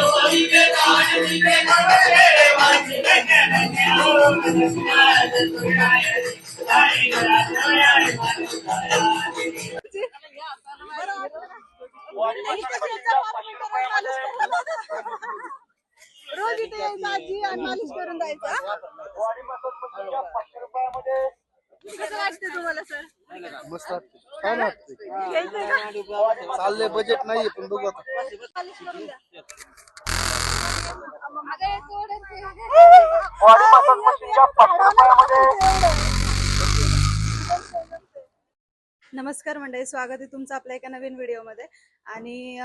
रोज मालिश करून जायचं कसं वाटतं तुम्हाला सर मस्त वाटते छान वाटते घ्यायचंय का? चाललंय बजेट नाहीये पण बघू आता. मालिश करून द्या. अगं, हे सोडून ते. नमस्कार मंडळी स्वागत आहे तुमचं आपल्या एका नवीन व्हिडिओमध्ये आणि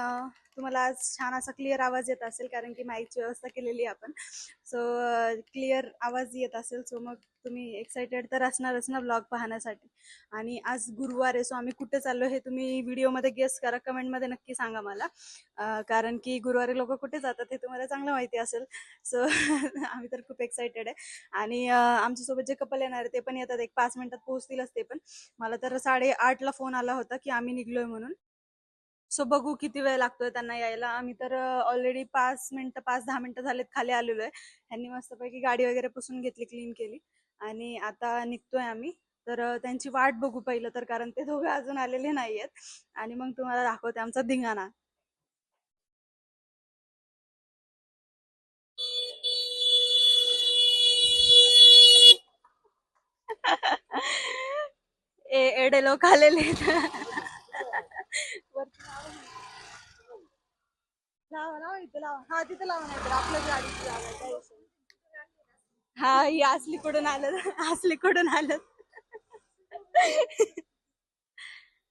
तुम्हाला आज छान असा क्लिअर आवाज येत असेल कारण की माईकची व्यवस्था केलेली आहे आपण. सो क्लिअर आवाज येत असेल सो मग तुम्ही एक्सायटेड तर असणारच ना ब्लॉग पाहण्यासाठी. आणि आज गुरुवार आहे सो आम्ही कुठे चाललो हे तुम्ही व्हिडिओमध्ये गेस करा कमेंटमध्ये नक्की सांगा मला. कारण की गुरुवारी लोक कुठे जातात हे तुम्हाला चांगलं माहिती असेल. सो आम्ही तर खूप एक्सायटेड आहे. आणि आमच्यासोबत जे कपल येणार आहे ते पण येतात. एक पाच मिनिटात पोहोचतीलच ते पण. मला तर साडेआठला फोन आला होता की आम्ही निघलोय म्हणून. सो बघू किती वेळ लागतोय त्यांना यायला. आम्ही तर ऑलरेडी पाच मिनिटं पाच दहा मिनिटं झालेत खाली आलेलो आहे ह्यांनी मस्तपैकी गाडी वगैरे पुसून घेतली क्लीन केली. आणि आता निघतोय आम्ही. तर त्यांची वाट बघू पहिलं तर कारण ते दोघे अजून आलेले नाही आहेत आणि मग तुम्हाला दाखवते आमचा धिंगाणा. ए एडे लोक आलेले लावा लावा इथे लावा. हा तिथे लावा नाही तर आपल्या गाडीची काही विषय नाही. हा ही असली कडून आलं? असली कडून आलं?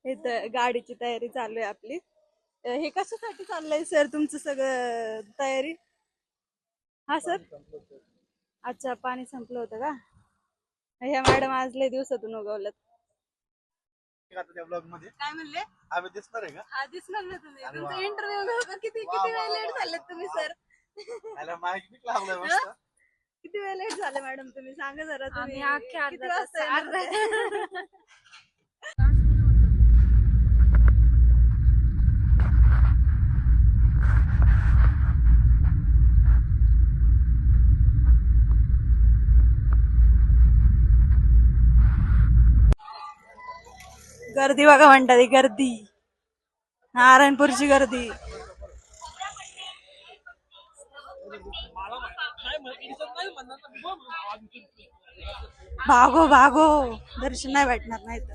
इथं गाडीची तयारी चालू आहे आपली. अ, हे कशासाठी चाललंय सर तुमचं सगळं तयारी? हा सर? अच्छा पाणी संपलं होतं का? ह्या मॅडम आज लय दिवसातून उगवल्यात. आता त्या ब्लॉगमध्ये? काय म्हणले? आम्ही दिसणार आहे का? हा दिसणार ना तुम्ही. अरे तुमचा. इंटरव्ह्यू किती वा, किती वा, वेळ वा, लेट वा. झालेत तुम्ही सर त्याला मस्त. किती वेळ लेट झाले मॅडम तुम्ही? सांगा जरा तुम्ही. आम्ही अख्खे किती अर्धा वाजता तास- येणार? गर्दी बघा म्हणतात ही गर्दी. नारायणपूरची गर्दी. भागो भागो. दर्शन नाही भेटणार नाही तर.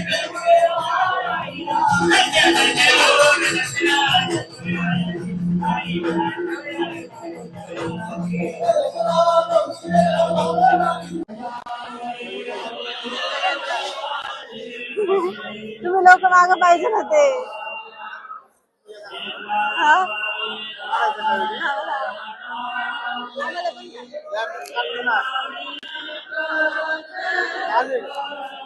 तुम्ही लोक माग पाहिजे ना ते हा? हा, बोला. आम्हाला पण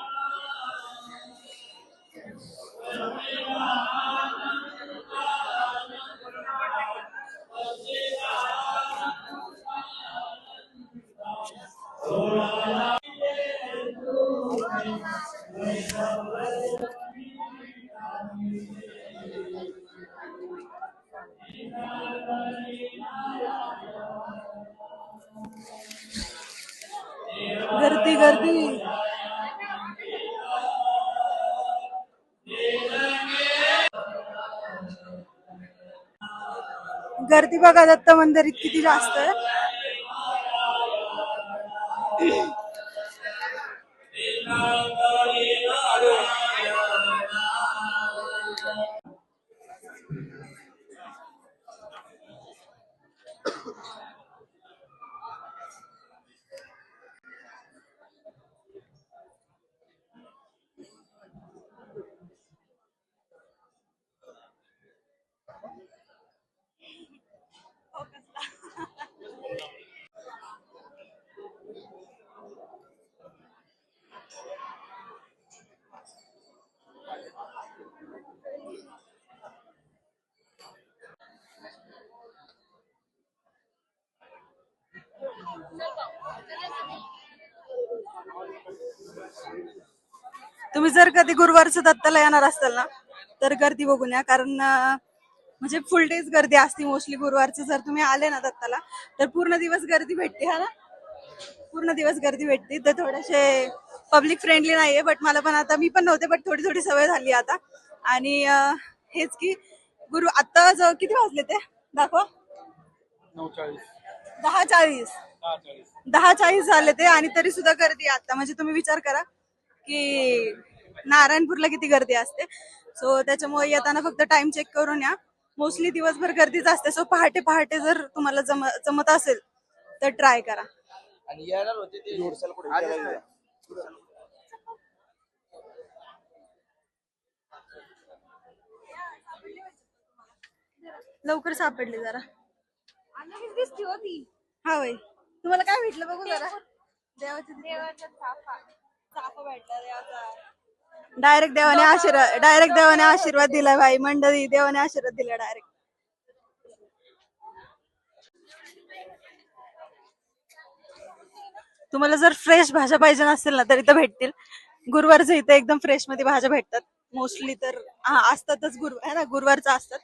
गर्दी गर्दी। गर्दी बघा दत्त मंदिरात किती जास्त आहे. तुम्ही जर कधी गुरुवारचं दत्ताला येणार असाल ना तर गर्दी बघून या. कारण म्हणजे फुल डेज गर्दी असते मोस्टली गुरुवारचं. जर तुम्ही आले ना दत्ताला तर पूर्ण दिवस गर्दी भेटते हा ना? पूर्ण दिवस गर्दी भेटते. तर थोडेसे पब्लिक फ्रेंडली नाहीये बट मला पण आता मी पण नव्हते बट थोडी थोडी सवय झाली आता. आणि हेच की गुरु आता किती वाजले ते? दाखवा. दहा चाळीस. दहा चाळीस झाले ते आणि तरी सुद्धा गर्दी आता. म्हणजे तुम्ही विचार करा की नारायणपूरला किती गर्दी असते. सो त्याच्यामुळे येताना फक्त टाइम चेक करून या. मोस्टली दिवसभर गर्दीच असते सो पहाटे पहाटे जर तुम्हाला जम जमत असेल तर ट्राय करा. आणि येणार होते ते जोडसाल कुठे? लवकर सापडले जरा. दिसती होती. हा वय तुम्हाला काय भेटलं बघू जरा? देवाचे चाफा. भेटला देवाचा. डायरेक्ट देवाने आशीर्वाद डायरेक्ट देवाने आशीर्वाद दिला भाई. मंडळी देवाने आशीर्वाद दिला डायरेक्ट तुम्हाला जर फ्रेश भाज्या पाहिजे नसतील ना तर इथं भेटतील. गुरुवारचं इथं एकदम फ्रेशमध्ये भाज्या भेटतात. मोस्टली तर हा असतातच गुरु है ना? गुरुवारचं असतात.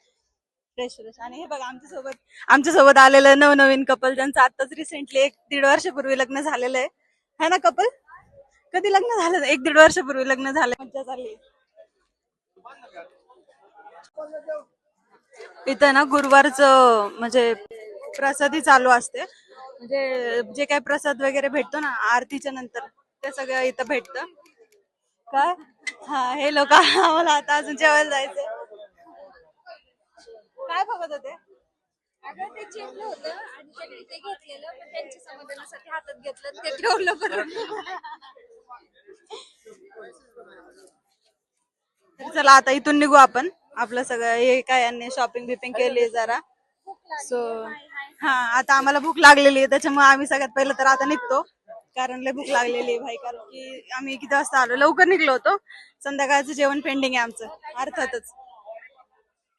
फ्रेश फ्रेश आणि हे बघा आमच्यासोबत आमच्यासोबत आलेलं नवनवीन कपल ज्यांचं आताच रिसेंटली एक दीड वर्षापूर्वी लग्न झालेलं आहे. है ना कपल कधी लग्न झालं? एक दीड वर्षापूर्वी लग्न झालं. मज्जा झाली इथं ना गुरुवारचं म्हणजे प्रसादी चालू असते. म्हणजे जे काही प्रसाद वगैरे भेटतो ना आरतीच्या नंतर ते सगळं इथं भेटतं. काय? हा हे लोक आम्हाला आता अजून जेवायला जायचंय. काय बघत होते? अगं ते चिरलं होतं आणि त्यांनी ते घेतलेलं पण त्यांच्या समाधानासाठी हातात घेतलं आणि ते ठेवलं परत. तर चला आता इथून निघू आपण. आपलं सगळं हे काय यांनी शॉपिंग बिपिंग केली जरा. सो हा आता आम्हाला भूक लागलेली आहे त्याच्यामुळे आम्ही सगळ्यात पहिलं तर आता निघतो. कारण लय भूक लागलेली आहे भाई कारण की आम्ही किती वाजता आलो? लवकर निघलो होतो. संध्याकाळचं जेवण पेंडिंग आहे आमचं. अर्थातच.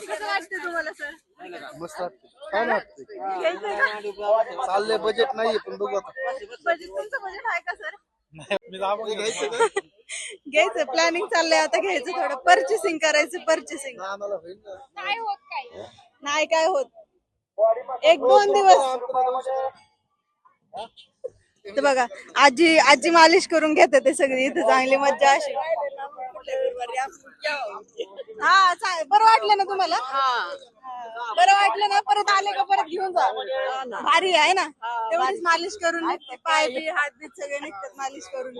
कसं वाटतं तुम्हाला सर मस्त वाटते छान वाटते घ्यायचंय का? चाललंय बजेट नाहीये पण बघू आता. बजेट तुमचं बजेट आहे का सर मी दाबून घ्यायचं का? घ्यायचं प्लॅनिंग चाललंय आता घ्यायचं थोडं. परचेसिंग करायचं परचेसिंग आम्हाला होईल ना. काय होत काय? नाही काय होत? एक दोन दिवस. तर बघा आजी आजी मालिश करून घेते ते सगळी. इथे चांगली मज्जा अशी. हा चा- बरं वाटलं ना तुम्हाला? हा. बरं वाटलं ना परत आले का परत घेऊन जा. भारी आहे ना? तेवढीच मालिश करून निघते पाय बी हात बी सगळे निघतात मालिश करून.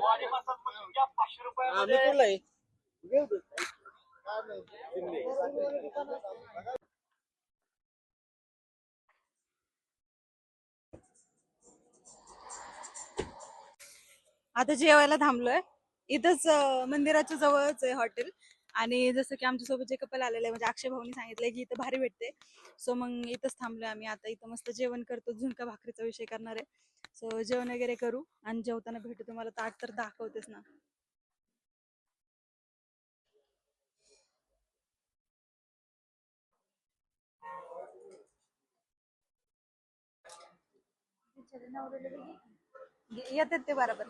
आता जेवायला थांबलोय. इथंच मंदिराच्या जवळच आहे हॉटेल. आणि जसं की आमच्यासोबत जे कपल आलेले आहे, म्हणजे अक्षय भाऊनी सांगितलंय की इथं भारी भेटते. सो मग इथंच थांबलोय आम्ही. आता इथं मस्त जेवण करतो. झुणका भाकरीचा विषय करणार आहे. सो जेवण वगैरे करू आणि जेवताना भेटू तुम्हाला. ताट तर दाखवतेच ना. येतात ते बरोबर.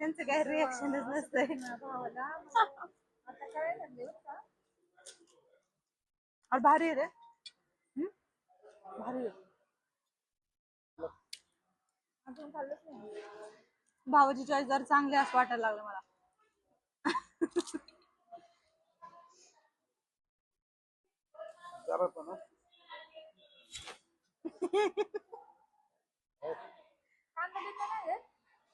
त्यांचं काही रिॲक्शनच नसतंय. काय अरे भारी आहे रे. हम्म? भारी भावाची चॉईस जर चांगली असं वाटायला लागलं मला. जरा पण हं. कांदा बिंदा नाही आहेत?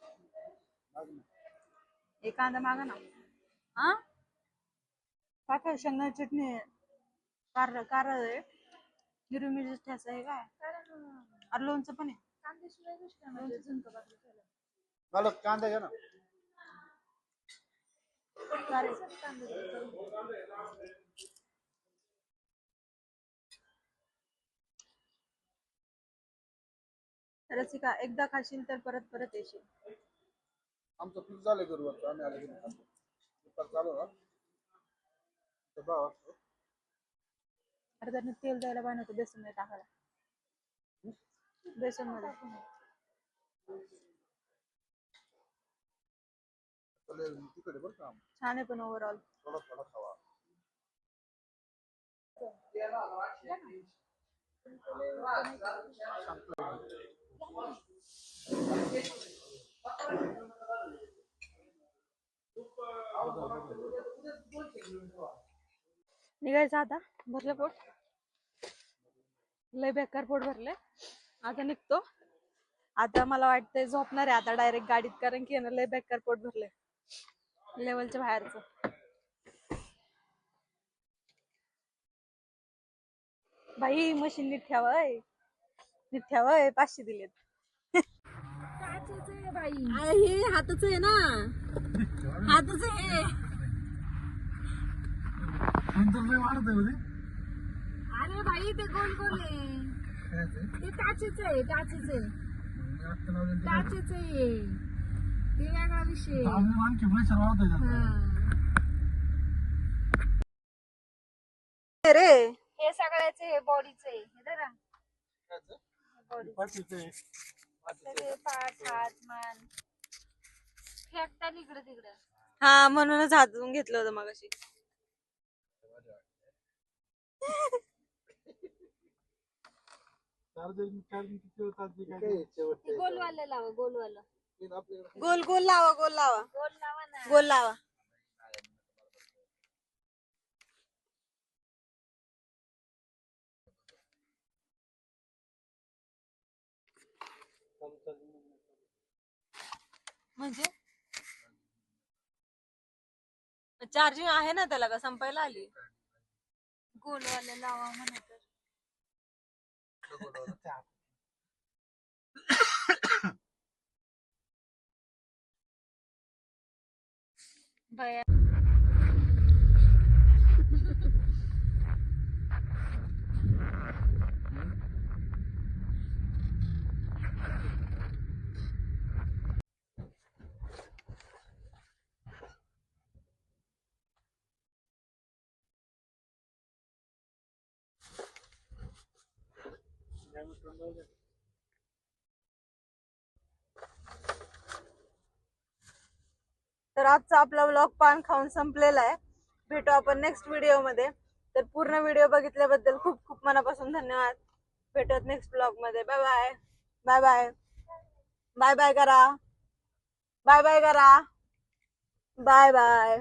माग ना. एक कांदा मागा ना. हा? काय शेंगदाणे चटणी आहे. कार कार आहे. हिरवी मिरची ठेचा आहे काय? अरे लोणचं पण आहे. कांदा घ्या ना. रसिका एकदा खाशील तर परत परत येशील. आमचं पीक झालं गरुवाचं आम्ही आलं. दुपार चालू भाव असतो. अरे त्याने तेल द्यायला पाहिजे होतं बेसनमध्ये टाकायला. बेसनमध्ये तिकडे बरं का. छान आहे पण ओव्हरऑल थोडा थोडा खावा. निघायचं आता. भरलं पोट. लय बेकार पोट भरले आता निघतो. आता मला वाटतंय झोपणार आहे आता डायरेक्ट गाडीत कारण की ना लय बेकार पोट भरले लेवलच्या बाहेरचं. बाई मशीन नीट ठेवाय नीट ठेवाय पाचशे दिलेत. काचेचं आहे हे हातच आहे. ना हातच आहे अरे भाई ते गोल गोल आहे. ते काचेच आहे काचेच आहे. काचेच आहे. ते वेगळा विषय हा. रे हे सगळ्याच हे बॉडीच आहे. हे धरा. सगळे पाठ हात मान. फेकता इकडं तिकडं. हा म्हणूनच हातून घेतलं होतं गोलवाला लावा गोलवाला. आपल्याकडे गोल गोल लावा गोल लावा. गोल लावा ना. गोल लावा. म्हणजे? चार्जिंग आहे ना त्याला का? संपायला आली? गोलवाला लावा म्हणा तर भया तर आजचा आपला व्लॉग पान खाऊन संपलेला आहे. भेटू आपण नेक्स्ट व्हिडिओमध्ये. तर पूर्ण व्हिडिओ बघितल्याबद्दल खूप खूप मनापासून धन्यवाद. भेटत नेक्स्ट ब्लॉगमध्ये. Bye bye bye bye bye bye करा बाय बाय करा बाय बाय